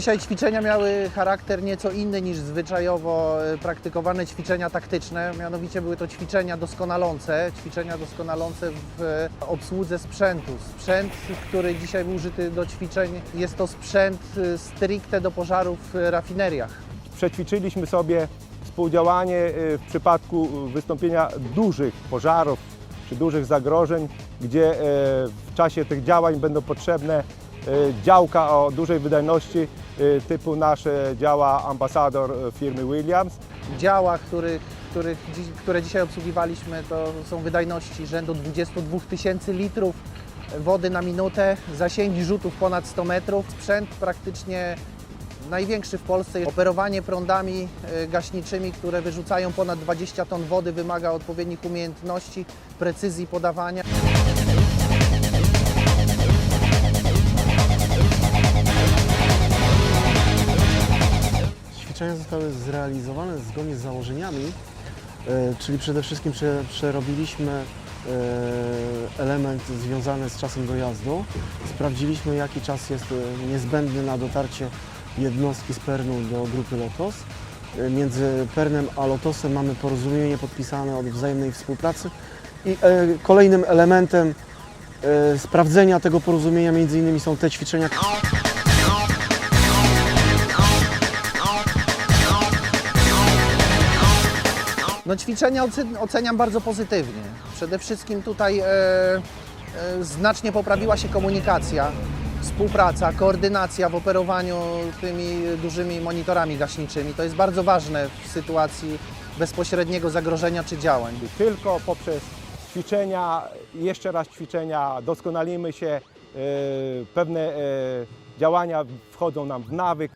Dzisiaj ćwiczenia miały charakter nieco inny niż zwyczajowo e, praktykowane ćwiczenia taktyczne. Mianowicie były to ćwiczenia doskonalące, ćwiczenia doskonalące w e, obsłudze sprzętu. Sprzęt, który dzisiaj był użyty do ćwiczeń, jest to sprzęt e, stricte do pożarów w rafineriach. Przećwiczyliśmy sobie współdziałanie y, w przypadku wystąpienia dużych pożarów czy dużych zagrożeń, gdzie w czasie tych działań będą potrzebne działka o dużej wydajności y, typu nasze działa ambasador firmy Williams. Działa, które dzisiaj obsługiwaliśmy, to są wydajności rzędu 22 tysięcy litrów wody na minutę, zasięgi rzutów ponad 100 metrów. Sprzęt praktycznie największy w Polsce. Operowanie prądami e, gaśniczymi, które wyrzucają ponad 20 ton wody, wymaga odpowiednich umiejętności, precyzji podawania. Ćwiczenia zostały zrealizowane zgodnie z założeniami, e, czyli przede wszystkim prze, przerobiliśmy e, element związany z czasem dojazdu. Sprawdziliśmy, jaki czas jest e, niezbędny na dotarcie jednostki z Pernu do grupy Lotos. Między Pernem a Lotosem mamy porozumienie podpisane o wzajemnej współpracy i kolejnym elementem sprawdzenia tego porozumienia między innymi są te ćwiczenia, No ćwiczenia oce- oceniam bardzo pozytywnie. Przede wszystkim tutaj e, e, znacznie poprawiła się komunikacja, współpraca, koordynacja w operowaniu tymi dużymi monitorami gaśniczymi. To jest bardzo ważne w sytuacji bezpośredniego zagrożenia czy działań. Tylko poprzez ćwiczenia, jeszcze raz ćwiczenia, doskonalimy się, y, pewne y, działania wchodzą nam w nawyk.